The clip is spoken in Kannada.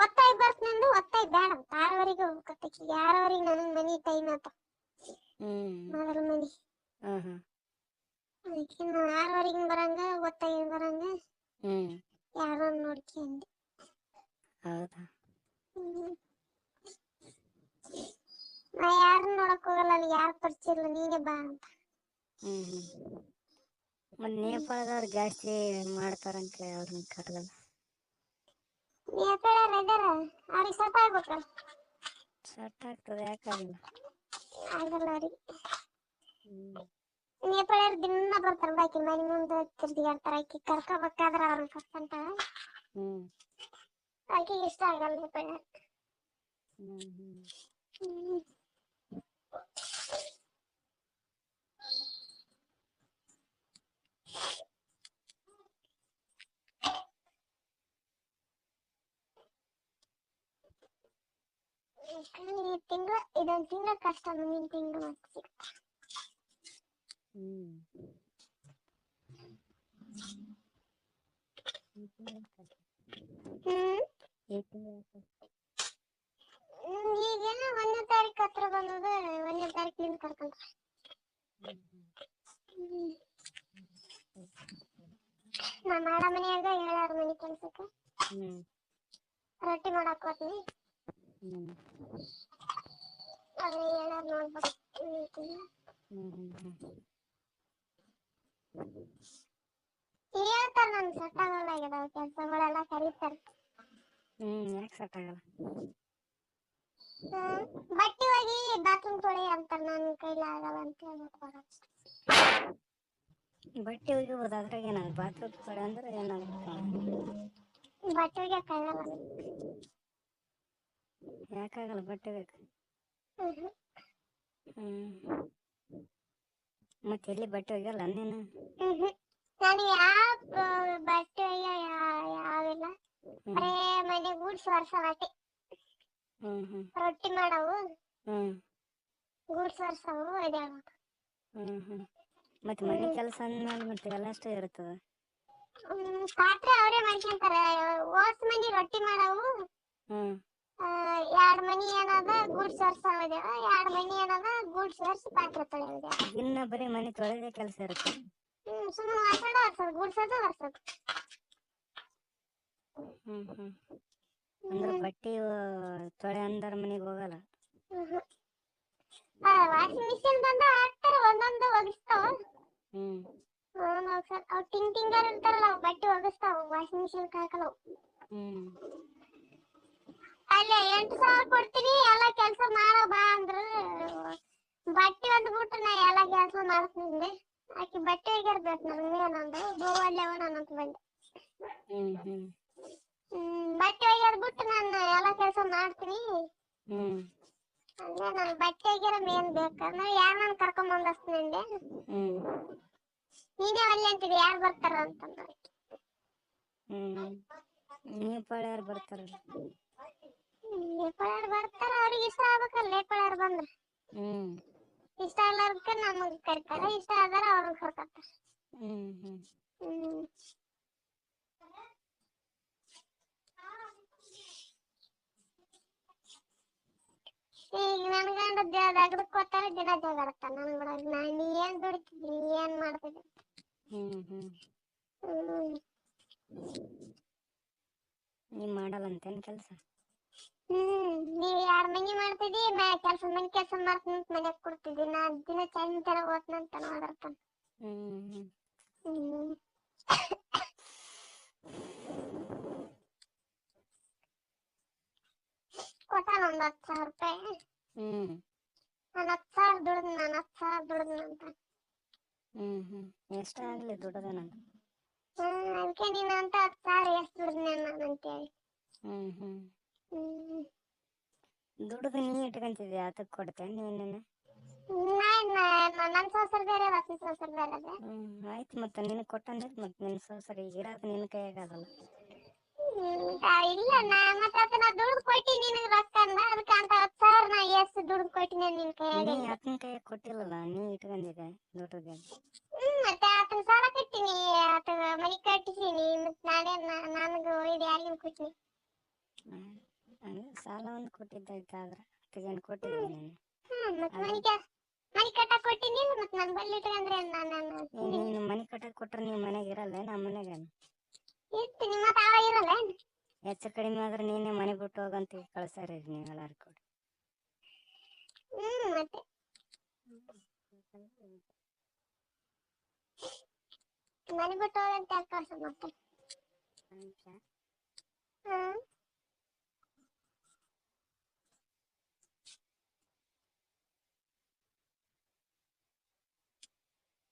ಒತ್ತಾಯಿ ಬರ್ತನಂದು ಒತ್ತಾಯ ಬೇಡ ಅಂತ ಆರವರೆಗೆ ಹೋಗ್ಬೇಕತ್ತಕ್ಕೆ ಆರವರೆಗೆ ನನಗ್ ಮನಿ ಟೈಮ್ ಆತ? ಮೊದಲ ಮನಿ. ಅದಕ್ಕೆ ನಾವು ಆರವರೆಗೆ ಬರಂಗ ಒತ್ತಾಯ ಬರಂಗ. ಯಾರೋ ನೋಡ್ಕೊಂಡೆ ಹೌದಾ. ನಾ ಯಾರನ್ನ ನೋಡಕ್ ಹೋಗಲ್ಲ ಅಲ್ಲಿ ಯಾರು ಪರಿಚಯ ಇಲ್ಲ ನೀನೇ ಬಾ ಅಂತ. ಹ್ಮ್ ಹ್ಮ್. ಮತ್ ನೇಪಾಳದವ್ರು ಜಾಸ್ತಿ ಮಾಡ್ತಾರಂತ ಅವ್ರನ್ನ ಕರ್ದಲ್ಲ. ನೇಪಾಳ ಇದಾರ. ಅವ್ರಿಗೆ ಸ್ವಲ್ಪ ಆಗ್ಬೇಕಲ್ಲ ಸಟ್ ಆಗ್ತದೆ ಯಾಕಾಗಿಲ್ಲ ಆಗಲ್ಲ ಅವ್ರಿಗೆ. ಹ್ಮ್. ನೇಪಾಳಿಯವ್ರು ದಿನ ಬರ್ತಾರ ಬಾಕಿ ಮನೆ ಮುಂದೆ ತಿರ್ಗಾಡ್ತಾರ ಆಕಿ ಕರ್ಕೋಬೇಕಾದ್ರ ಅವ್ರನ್ನ ಆಕಿಗೆ ಇಷ್ಟ ಆಗಲ್ಲ ಹ್ಮ್ ಹ್ಮ್ ಹ್ಮ್ ಈ ತಿಂಗಳ ಇದೊಂದ್ ತಿಂಗಳ ಕಷ್ಟ ಮುಂದಿನ ತಿಂಗಳು ಸಿಗುತ್ತೆ. ಹ್ಮ್. ಹ್ಮ್? ಈ ತಿಂಗಳ ಹ್ಮ್, ಈಗೇನೋ ಒಂದನೇ ತಾರೀಕು ಹತ್ರ ಬಂದದ ಒಂದನೇ ತಾರೀಕಿನಿಂದ ಕರ್ಕೊಂತ ನಮ್ಮ ಮನೆಯಾಗ ಏಳಾರು ಹೇಳಾರ ಮನಿ ಕೆಲ್ಸಕ್ಕ. ರೊಟ್ಟಿ ಮಾಡಕ್ ಹೋಗ್ತೀನಿ ಹೇಳಾರ ನೋಡ್ಬೇಕು ನನ್ ಸೆಟ್ ಆಗಲ್ಲ ಆಗ್ಯದ ಕೆಲ್ಸಗಳೆಲ್ಲ ಕರೀತಾರ. ಹ್ಮ್ ಯಾಕೆ ಸಟ್ ಆಗಲ್ಲ? ಹ್ಮ್, ಬಟ್ಟೆ ಹೋಗಿ ಬಾತ್ರೂಮ್ ತೊಳಿ ಅಂತಾರ ನನ್ ಕೈಲ ಆಗಲ್ಲ ಅಂತ ಬರೋದು. ಬಟ್ಟೆ ಒಗಿಬೋದು ಅದ್ರಾಗ ಏನಾಗ ಬಾತ್ರೂಮ್ ತೊಳೆ ಅಂದ್ರೆ ಏನಾಗುತ್ತೆ ಬಟ್ಟೆ ಒಗ್ಯಾಕ್ ಆಗಲ್ಲ ಯಾಕಾಗಲ್ಲ ಬಟ್ಟೆ ಬೇಕು ಹ್ಮ್. ಮತ್ತೆ ಎಲ್ಲಿ ಬಟ್ಟೆ ಒಗ್ಯಲ್ಲ ನೀನು. ನಾನು ಯಾವ ಬಟ್ಟೆ ಯಾವಿಲ್ಲ. ಬರೇ ಮನೆ ಗೂಡ್ಸ್ ವರ್ಷ ಬಟ್ಟೆ. ರೊಟ್ಟಿ ಮಾಡವು. ಗೂಡ್ಸ್ ವರ್ಷವು ಹ್ಮ್ ಮತ್ತೆ ಮನೆ ಕೆಲಸ ಅಂದ್ಮೇಲೆ ಮತ್ತೆ ಎಲ್ಲ ಅಷ್ಟೇ ಇರ್ತದ ಪಾತ್ರೆ ಅವರೇ ಮಾಡ್ಕೊಂತಾರ. ಓಸ್ ಮನಿ ರೊಟ್ಟಿ ಮಾಡವು. ಎರಡ್ ಮನಿ ಏನದ ಗೂಡ್ ವರ್ಷ ಅದ್ಯಾವ ಎರಡ್ ಮನಿ ಏನದ ಗೂಡ್ಸ್ ವರ್ಷ ಪಾತ್ರೆ ತೊಳೆಯೋದ್ಯಾವ ಇನ್ನ ಬರೀ ಮನೆ ತೊಳೆದೇ ಕೆಲಸ ಇರುತ್ತೆ. ಹ್ಮ್ ಸುಮ್ಮನೆ ವರ್ಷದ ಗೂಡ್ ಗೂಡ್ಸೋದು ವರ್ಷದ ಹ್ಮ್ ಹ್ಮ್. ಅಂದ್ರೆ ಬಟ್ಟೆ ತೊಳೆ ಅಂದರ ಮನೆಗೆ ಹೋಗಲ್ಲ. ವಾಷಿಂಗ್ ಮಿಷಿನ್ ಬಂದ ಹಾಕ್ತಾರ ಒಂದೊಂದು ಒಗಿಸ್ತಾವ. ಹ್ಮ್. ಅವ್ ಟಿಂಗ್ ಟಿಂಗರ್ ಇರ್ತಾರಲ್ಲ ಅವ್ ಬಟ್ಟೆ ಒಗಿಸ್ತಾವ ವಾಷಿಂಗ್ ಮಿಷಿನ್ ಹಾಕಲ್ಲ ಅವು. ಹ್ಮ್ ಅಲ್ಲೇ ಎಂಟು ಸಾವಿರ ಕೊಡ್ತೀನಿ ಎಲ್ಲ ಕೆಲಸ ಮಾಡೋ ಬಾ ಅಂದ್ರು ಬಟ್ಟೆ ಒಂದು ಬಿಟ್ಟು ನಾ ಎಲ್ಲ ಕೆಲಸ ಮಾಡ್ತೀನಿ ಆಕಿ ಬಟ್ಟೆ ಒಗ್ಯಾರ್ಬೇಕು ನನಗೆ ಏನಂದು ಗೋವಲ್ಲಿ ಅವನಂತ ಬಂದೆ ಹ್ಮ್ ಹ್ಮ್ ಹ್ಮ್ ಬಟ್ಟೆ ಒಗ್ಯಾರ ಬಿಟ್ಟು ನಾನು ಎಲ್ಲ ಕೆಲಸ ಮಾಡ್ತೀನಿ ಹ್ಮ್ ಅಂದ್ರೆ ನನ್ ಬಟ್ಟೆ ಒಗ್ಯಾರ ಮೇನ್ ಬೇಕಂದ್ರೆ ಯಾರು ನಾನು ಕರ್ಕೊಂಡ್ ಬಂದಸ್ತೀನಿ ಅಂದೆ ಹ್ಮ್ ನೀನೇ ಒಳ್ಳೆ ಅಂತಿದ್ರೆ ಯಾರು ಬರ್ತಾರ ಅಂತಂದ್ರೆ ಹ್ಮ್ ನೇಪಾಳ ಬರ್ತಾರ. ಬರ್ತಾರಲ್ಲ ನೇಪಾಳ ಬರ್ತಾರ ಅವ್ರಿಗೆ ಇಷ್ಟ ಆಗ್ಬೇಕಲ್ಲ ನೇಪಾಳ ಬಂದ್ರ. ಹ್ಮ್. ಇಷ್ಟ ಆಗ್ಲಾರ್ದಕ್ಕ ನಮಗ್ ಕರಿತಾರ ಇಷ್ಟ ಆದಾರ ಅವ್ರನ್ನ ಕರ್ಕತ್ತಾರ ಹ್ಮ್ ಹ್ಮ್. ಹ್ಮ್. ಈಗ ನನ್ ಗಂಡ ದಗದಕ್ ಹೋಗ್ತಾರ ದಿನ ಜಗಾಡ್ತಾನ. ನನ್ ಕೂಡ ನಾ ನೀ ಏನ್ ದುಡಿತಿದ್ರಿ? ಏನ್ ಹ್ಮ್ ಹ್ಮ್. ಹ್ಮ್ ನೀ ಮಾಡಲ್ಲಂತೇನ್ ಕೆಲಸ? ಹ್ಮ್ ನೀವ್ ಯಾರ್ ಕೆಲ್ಸ ಮನಿ ಕೆಲ್ಸ ಮಾಡ್ತೀನಿ ಅಂತ ಮನ್ಯಾಗ ಕೊಡ್ತಿದ್ದಿ ನಾ ದಿನ ಚಂದ ಓದ್ನಂತ ನೋಡಿರ್ತಾನ ಹ್ಮ್ ಹ್ಮ್ ಹ್ಮ್. ಕೊಟ್ಟಾನ ಒಂದ್ ಹತ್ತು ಸಾವಿರ ರೂಪಾಯಿ. ಹ್ಮ್. ನಾನು ಹತ್ತು ಸಾವಿರ ದುಡ್ದು ನಾನು ಹತ್ತು ಸಾವಿರ ದುಡ್ದು ಅಂತ. ಹ್ಮ್ ಹ್ಮ್. ಎಷ್ಟಾಗ್ಲಿ ದುಡ್ಡದನಂತ ಹ್ಮ್ ಅದಕ್ಕೆ ನೀನು ಅಂತ ಹತ್ತು ಸಾವಿರ ಎಷ್ಟು ದುಡ್ದು ನಾನು ಅಂತೇಳಿ. ಹ್ಮ್ ಹ್ಮ್. ಹ್ಮ್. ದುಡ್ದು ನೀ ಇಟ್ಕೊಂತಿದ್ಯಾ ಅದಕ್ಕೆ ಕೊಡ್ತೇನೆ ನೀನೇನೆ? ನನ್ನ ಸೋಸರ್ ಬೇರೆ ವಸಿ ಸೋಸರ್ ಬೇರೆ ಅದೇ. ಹ್ಮ್ ಆಯ್ತು ಮತ್ತೆ ನಿನಗೆ ಕೊಟ್ಟಂದ್ರೆ ಮತ್ತೆ ನಿನ್ನ ಸೊಸರಿ ಈಗ ಇರೋದು ನಿನ್ನ ಕೈಯಾಗದಲ್ಲ ಹ್ಮ್, ಆ, ಇಲ್ಲ. ನಾ ಮತ್ತೆ ಅದನ್ನ ದುಡ್ದು ಕೊಟ್ಟಿ ನಿನಗೆ ರೊಕ್ಕ ನಾ ಕೊಟ್ಟಿನ ನಿನ್ ಕೈಯಾಗ. ನೀ ಕೈ ಕೊಟ್ಟಿಲ್ಲಲ್ಲ ನೀ ಇಟ್ಕೊಂಡಿದ್ದೆ ಹ್ಮ್ ಮತ್ತೆ ಆತನ ಸಾಲ ಕಟ್ಟಿನಿ ಆತ ಮನಿ ಕಟ್ಟಿಸಿನಿ ಮತ್ತೆ ನಾನೇ ನನಗೆ ಇದು ಯಾರಿಗೂ ಕೊಟ್ಟಿನಿ ಸಾಲ ಒಂದು ಕೊಟ್ಟಿದ್ದೈತೆ ಆದ್ರೆ ತೆಗೆದು ಕೊಟ್ಟಿದ್ದೀನಿ ನಾನು. ಹ್ಮ್ ಮತ್ ಮನಿ ಕಟ್ಟಕ್ ಕೊಟ್ಟಿನಿ ಮತ್ತೆ ನನ್ ಬಲ್ಲಿ ಇಟ್ಕೊಂಡ್ರೆ ನಾನು ಮನೆ ಕಟ್ಟಕ್ಕೆ ಕೊಟ್ರೆ ನೀವು ಮನೆಗೆ ಇರಲ್ಲ ನಮ್ಮ ಮನೆಗೆ ಇರ್ತೀನಿ ಮತ್ ಅವ ಇರಲ್ಲ? ಹೆಚ್ಚು ಕಡಿಮೆ ಆದ್ರೆ ನೀನೇ ಮನೆ ಬಿಟ್ಟು ಹೋಗಂತ ಕಳ್ಸಾರಿ ನೀವು ಎಲ್ಲಾರು ಕೂಡ. ಹ್ಮ್ ಮತ್ತೆ? ಮನೆ ಬಿಟ್ಟು ಹೋಗಂತ ಯಾಕೆ ಮತ್ತೆ?